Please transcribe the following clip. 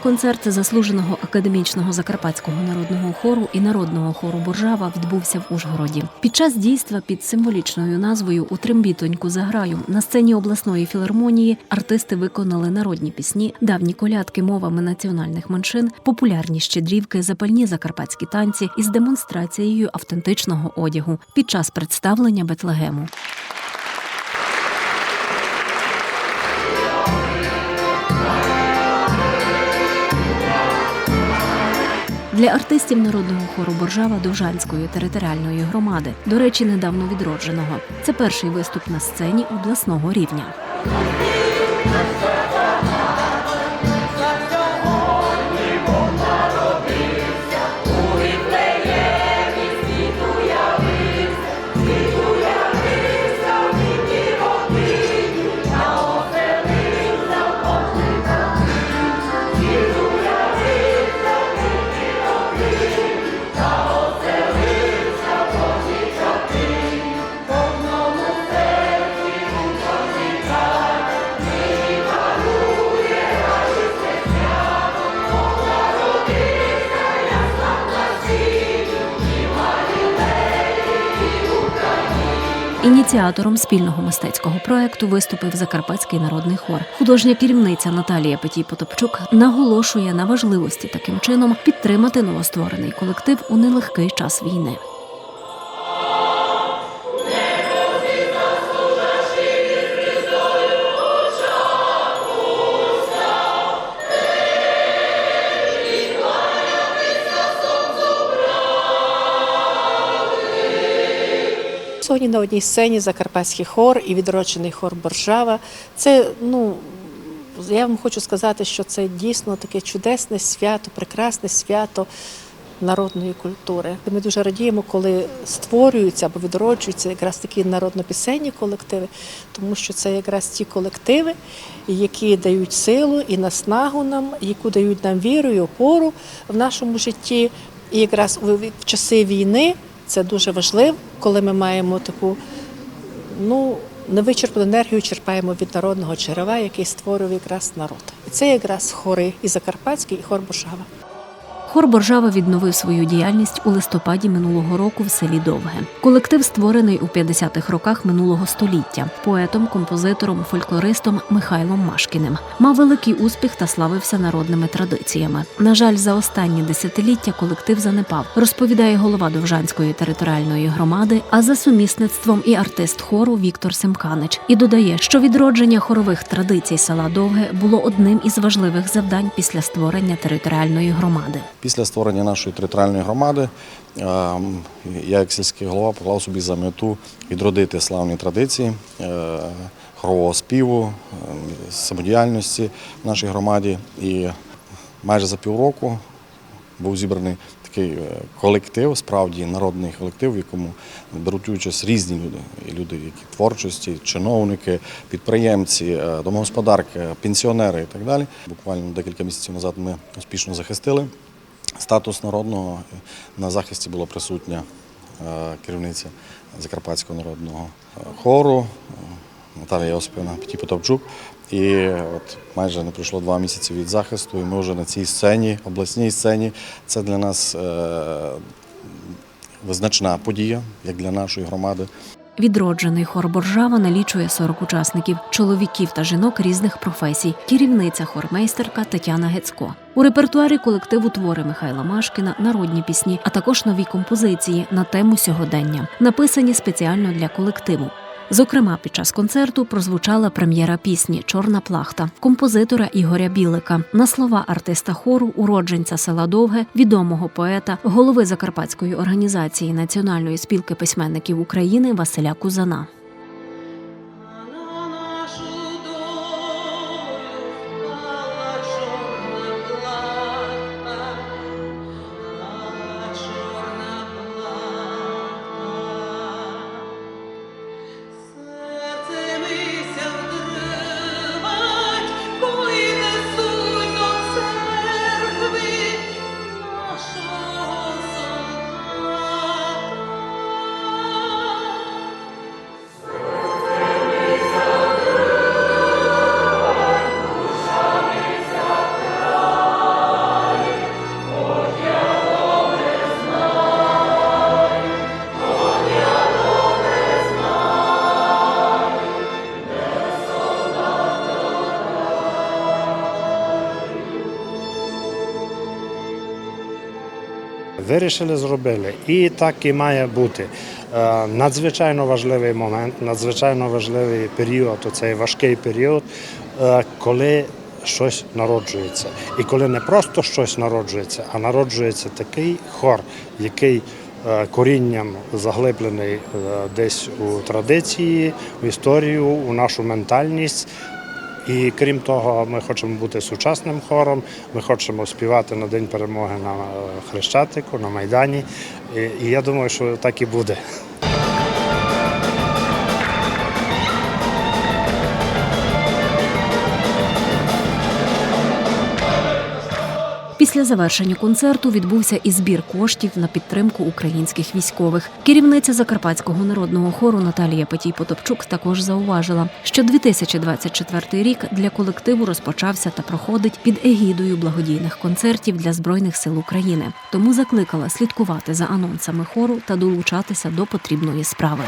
концерт заслуженого академічного закарпатського народного хору і народного хору Боржава відбувся в Ужгороді. Під час дійства під символічною назвою У трембітоньку заграю на сцені обласної філармонії артисти виконали народні пісні, давні колядки мовами національних меншин, популярні щедрівки, запальні закарпатські танці із демонстрацією автентичного одягу під час представлення Бетлегему. Для артистів народного хору Боржава Довжанської територіальної громади, до речі, недавно відродженого. Це перший виступ на сцені обласного рівня. Ініціатором спільного мистецького проекту виступив Закарпатський народний хор. Художня керівниця Наталія Петій Потопчук наголошує на важливості таким чином підтримати новостворений колектив у нелегкий час війни. Сьогодні на одній сцені Закарпатський хор і відроджений хор Боржава. Це, ну, я вам хочу сказати, що це дійсно таке чудесне свято, прекрасне свято народної культури. Ми дуже радіємо, коли створюються або відроджуються якраз такі народно-пісенні колективи, тому що це якраз ті колективи, які дають силу і наснагу нам, які дають нам віру і опору в нашому житті. І якраз в часи війни це дуже важливо, коли ми маємо таку ну, невичерпну енергію черпаємо від народного черева, який створює якраз народ. І це якраз хори і Закарпатський, і хор Боршава. Хор Боржава відновив свою діяльність у листопаді минулого року в селі Довге. Колектив створений у 50-х роках минулого століття поетом, композитором, фольклористом Михайлом Машкіним. Мав великий успіх та славився народними традиціями. На жаль, за останні десятиліття колектив занепав, розповідає голова Довжанської територіальної громади, а за сумісництвом і артист хору Віктор Семканич. І додає, що відродження хорових традицій села Довге було одним із важливих завдань після створення територіальної громади. Після створення нашої територіальної громади ем, я, як сільський голова, поклав собі за мету відродити славні традиції е, хорового співу, ем, самодіяльності в нашій громаді. І майже за півроку був зібраний такий е, колектив, справді народний колектив, в якому беруть участь різні люди. Люди, які творчості, чиновники, підприємці, е, домогосподарки, пенсіонери і так далі. Буквально декілька місяців назад ми успішно захистили статус народного. На захисті була присутня е, керівниця Закарпатського народного е, хору е, Наталія Осипівна Потовчук. І от майже не пройшло два місяці від захисту, і ми вже на цій сцені, обласній сцені. Це для нас визначна подія, як для нашої громади. Відроджений хор Боржава налічує 40 учасників, чоловіків та жінок різних професій. Керівниця хормейстерка Тетяна Гецько. У репертуарі колективу твори Михайла Машкіна, народні пісні, а також нові композиції на тему сьогодення, написані спеціально для колективу. Зокрема, під час концерту прозвучала прем'єра пісні Чорна плахта композитора Ігоря Білика на слова артиста хору, уродженця села Довге, відомого поета, голови Закарпатської організації Національної спілки письменників України Василя Кузана. Вирішили, зробили. І так і має бути. Е, Надзвичайно важливий момент, надзвичайно важливий період, оцей важкий період, е, коли щось народжується. І коли не просто щось народжується, а народжується такий хор, який е, корінням заглиблений десь у традиції, в історію, у нашу ментальність. І крім того, ми хочемо бути сучасним хором. Ми хочемо співати на День перемоги на е, Хрещатику, на Майдані. І, і я думаю, що так і буде. Після завершення концерту відбувся і збір коштів на підтримку українських військових. Керівниця Закарпатського народного хору Наталія Патій Потопчук також зауважила, що 2024 рік для колективу розпочався та проходить під егідою благодійних концертів для збройних сил України. Тому закликала слідкувати за анонсами хору та долучатися до потрібної справи.